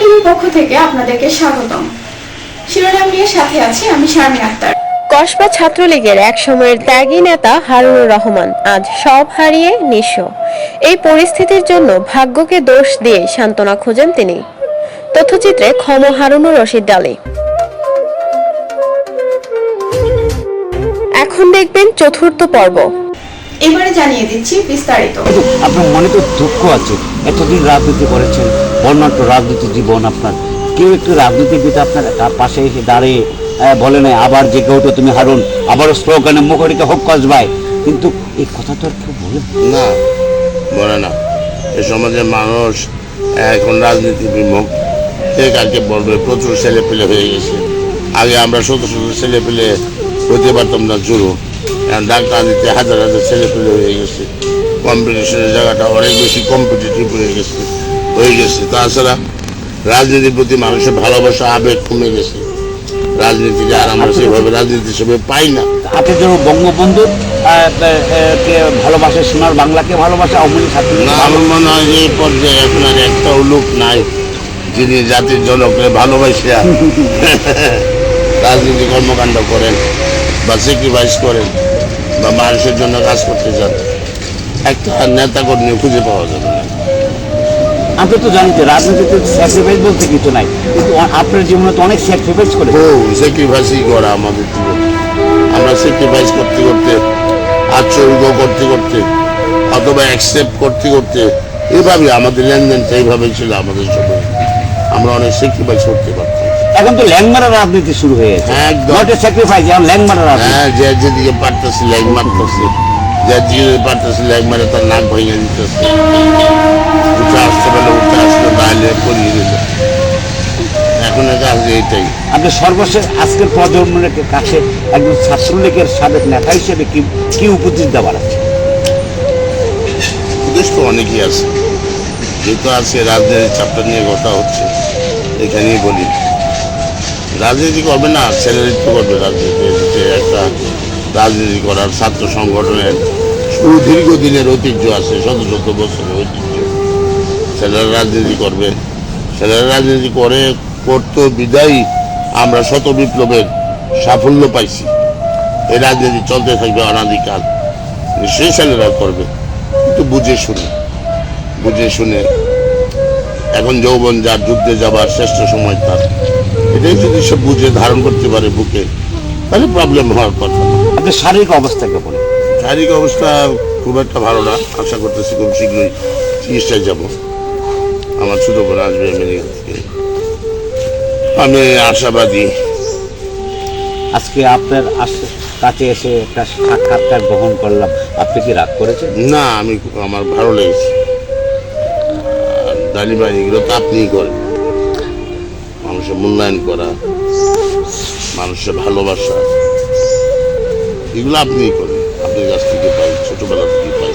টিভির পক্ষ থেকে আপনাদেরকে স্বাগতম। শিরোনাম নিয়ে সাথে আছি আমি শারমিন আক্তার। কসবা ছাত্রলীগের এক সময়ের ত্যাগী নেতা হারুনুর রহমান আজ সব হারিয়ে নিঃস্ব। এই পরিস্থিতির জন্য ভাগ্যকে দোষ দিয়ে সান্ত্বনা খোঁজেন তিনি। তথ্যচিত্রে ক্ষম হারুনুর রশিদ আলী। এখন দেখবেন চতুর্থ পর্ব। এবারে জানিয়ে দিচ্ছি বিস্তারিত। আপনার মনে তো দুঃখ আছে? এতদিন রাজনীতি করেছেন বর্ণাঢ্য রাজনীতি জীবন আপনার। কেউ একটু রাজনীতিবিদ আপনার পাশে এসে দাঁড়িয়ে বলে নাই আবার যে ওঠো তুমি হারুন। আবারও স্লোগানে মুখরিত হোক কসবায় কিন্তু এই কথা তো আর কেউ বলে না। বলে না। এ সমাজের মানুষ এখন রাজনীতি বিমুখ কে কাকে বলবে প্রচুর ছেলে পেলে হয়ে গেছে। আগে আমরা শত শত ছেলে পেলে হতে পারতাম না জুড়ো। ডাক্তার দিতে হাজার হাজার ছেলে পেলে হয়ে গেছে কম্পিটিশনের জায়গাটা অনেক বেশি কম্পিটিটিভ হয়ে গেছে হয়ে গেছে তাছাড়া রাজনীতির প্রতি মানুষের ভালোবাসা আবেগ কমে গেছে। রাজনীতিকে আর আমরা সেভাবে রাজনীতি হিসেবে পাই না। আপনি যেন বঙ্গবন্ধু কে ভালোবাসে সোনার বাংলাকে ভালোবাসে অমনি ছাত্র না আমার মনে হয় এই পর্যায়ে এখন আর একটাও লোক নাই যিনি জাতির জনককে ভালোবাসে। রাজনীতি কর্মকাণ্ড করেন বা স্যাক্রিফাইস করেন। বা মানুষের জন্য কাজ করতে চান একটা নেতা কর্মী খুঁজে পাওয়া যাবে না। আপনি তো জানেন যে রাজনীতিতে স্যাক্রিফাইস বলতে কিছু নাই কিন্তু আপনার জীবনে তো অনেক স্যাক্রিফাইস করে। বহু স্যাক্রিফাইসই করা আমাদের জীবন। আমরা স্যাক্রিফাইস করতে করতে আচর্য করতে করতে অথবা অ্যাকসেপ্ট করতে করতে এভাবে আমাদের লেনদেনটা এইভাবেই ছিল আমাদের সময়। আমরা অনেক স্যাক্রিফাইস করতে পারতাম। এখন তো ল্যাংমারা রাজনীতি শুরু হয়ে গেছে। স্যাক্রিফাইস এখন হ্যাঁ যে যেদিকে পারতেছে ল্যাগ মারতেছে যে যেদিকে পারতেছে মারে তার নাক ভেঙে দিতেছে। উঠে আসতে পারলে উঠে আসতে তাহলে পরিয়ে দিত এখন এইটাই। আপনি সর্বশেষ আজকের প্রজন্মের কাছে একজন ছাত্রলীগের সাবেক নেতা হিসেবে কি কি উপদেশ দেওয়ার আছে? উদ্দেশ্য তো অনেকই আছে। যেহেতু আজকে রাজনীতির চাপটা নিয়ে কথা হচ্ছে এখানেই বলি। রাজনীতি করবে না, ছেলের তো করবে রাজনীতি একটা রাজনীতি করার ছাত্র সংগঠনের শুরু দীর্ঘদিনের ঐতিহ্য আছে, শত শত বছরের ঐতিহ্য। ছেলেরা রাজনীতি করবে। ছেলেরা রাজনীতি করে, করতো বিদায়ী আমরা শত বিপ্লবের সাফল্য পাইছি। এই রাজনীতি চলতে থাকবে অনাদিকাল নিশ্চয়ই ছেলেরা করবে। কিন্তু বুঝে শুনে বুঝে শুনে এখন যৌবন যার যুদ্ধে যাবার শ্রেষ্ঠ সময় তার। এটাই যদি সে বুঝে ধারণ করতে পারে বুকে তাহলে প্রবলেম হওয়ার কথা। আপনার শারীরিক অবস্থাকে বলে শারীরিক অবস্থা খুব একটা ভালো না। আশা করতেছি খুব শীঘ্রই চিকিৎসায় যাব। আমার ছোট বোন আসবে আমেরিকা থেকে আমি আশাবাদী। আজকে আপনার কাছে এসে একটা সাক্ষাৎকার গ্রহণ করলাম। আপনি কি রাগ করেছেন? না আমি আমার ভালো লেগেছে। আর ডালিবাড়ি এগুলো তো আপনিই করেন মানুষের মূল্যায়ন করা, মানুষের ভালোবাসা, এগুলো আপনিই করেন। আপনার কাছ থেকে পাই, ছোটবেলা থেকে পাই।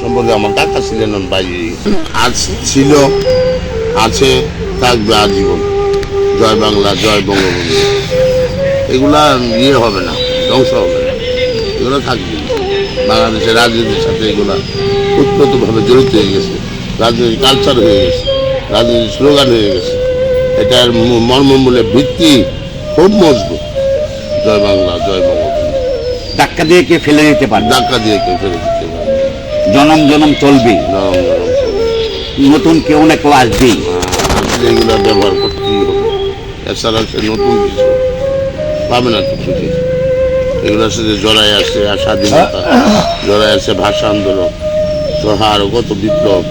সম্পর্কে আমার কাকা ছিলেন বাইরে আজ ছিল, আছে, থাকবে আজীবন। জয় বাংলা, জয় বঙ্গবন্ধু। এগুলা ইয়ে হবে না, ধ্বংস হবে না। এগুলো থাকবে। বাংলাদেশের রাজনীতির সাথে এগুলা উৎপতভাবে জড়িত হয়ে গেছে। রাজনীতির কালচার হয়ে গেছে রাজনীতি স্লোগান হয়ে গেছে। এটার মর্মমূলে ভিত্তি খুব মজবুত। জয় বাংলা জয় বঙ্গবন্ধু। ধাক্কা দিয়ে কে ফেলে দিতে পারে ধাক্কা দিয়ে কেউ ফেলে দিতে পারে জনম জনম চলবেই নরম নরম চলবে। নতুন কেউ না কেউ আসবেই। আসলে এগুলো ব্যবহার করতেই হবে। এছাড়া সে নতুন কিছু পাবে না খুঁজে। এগুলোর সাথে জড়াই আছে স্বাধীনতা জড়াই আছে ভাষা আন্দোলন সহ আরও কত বিপ্লব।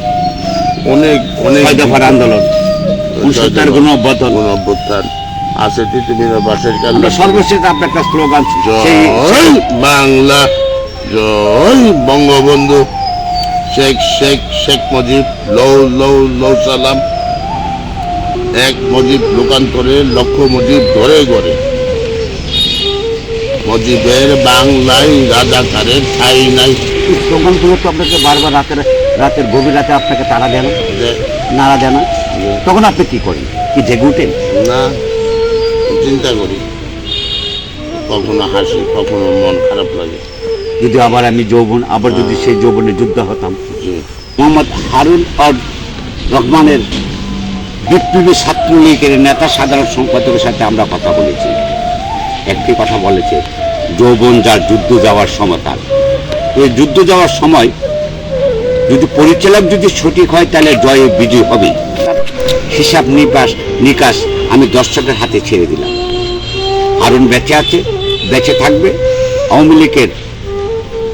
অনেক অনেক দফার আন্দোলন। উনসত্তর কোনো অভ্যর্থন কোনো অভ্যুত্থান আছে পৃথিবীর বাসের কাল সর্বশেষ আপনার একটা স্লোগান জয় বাংলা জয় বঙ্গবন্ধু। শেখ শেখ শেখ মুজিব লৌ লৌ লৌ সালাম। এক মুজিব লোকান্তরে লক্ষ মজিব ধরে গড়ে। মজিবের বাংলায় রাজা রাজাকারের ঠাই নাই। স্লোগানগুলো তো আপনাকে বারবার রাতের রাতের গভীর রাতে আপনাকে তাড়া দেন নাড়া দেন তখন আপনি কি করেন? কি জেগে উঠেন? না চিন্তা করি। কখনো হাসি কখনো মন খারাপ লাগে। যদি আবার আমি যৌবন আবার যদি সেই যৌবনে যুদ্ধ হতাম? মোহাম্মদ হারুন আর রহমানের বিপ্লবী ছাত্রলীগের নেতা সাধারণ সম্পাদকের সাথে আমরা কথা বলেছি। একটি কথা বলেছে যৌবন যার যুদ্ধ যাওয়ার সময় তার। এই যুদ্ধ যাওয়ার সময় যদি পরিচালক যদি সঠিক হয়, তাহলে জয়ে বিজয় হবে। হিসাব নিকাশ নিকাশ আমি দর্শকের হাতে ছেড়ে দিলাম। হারুন বেঁচে আছে, বেঁচে থাকবে, আওয়ামী লীগের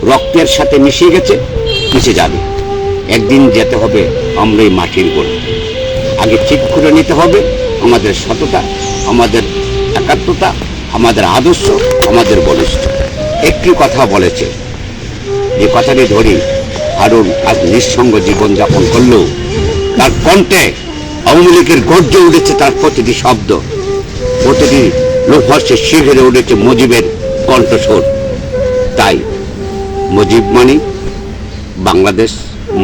রক্তের সাথে মিশে গেছে, মিশে যাবে। একদিন যেতে হবে আমরা এই মাটির গোড় আগে ঠিক করে নিতে হবে আমাদের সততা, আমাদের একাত্মতা, আমাদের আদর্শ, আমাদের বলিষ্ঠ। একটি কথা বলেছে, যে কথাটি ধরি হারুন আজ নিঃসঙ্গ জীবনযাপন করলেও তার কণ্ঠে আওয়ামী লীগের গর্জে উঠেছে তার প্রতিটি শব্দ। প্রতিটি লোকহর্ষে শিখরে উঠেছে মুজিবের কণ্ঠস্বর। তাই মুজিব মানি, বাংলাদেশ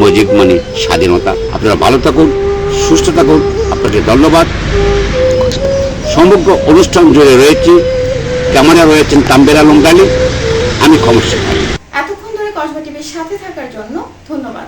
মুজিব মানি স্বাধীনতা। আপনারা ভালো থাকুন, সুস্থ থাকুন, আপনাকে ধন্যবাদ। সমগ্র অনুষ্ঠান জুড়ে রয়েছে। ক্যামেরা রয়েছেন তাম্বের আলম গালি, আমি ক্ষমস্যা এতক্ষণ ধরে কসবা টিভির সাথে থাকার জন্য ধন্যবাদ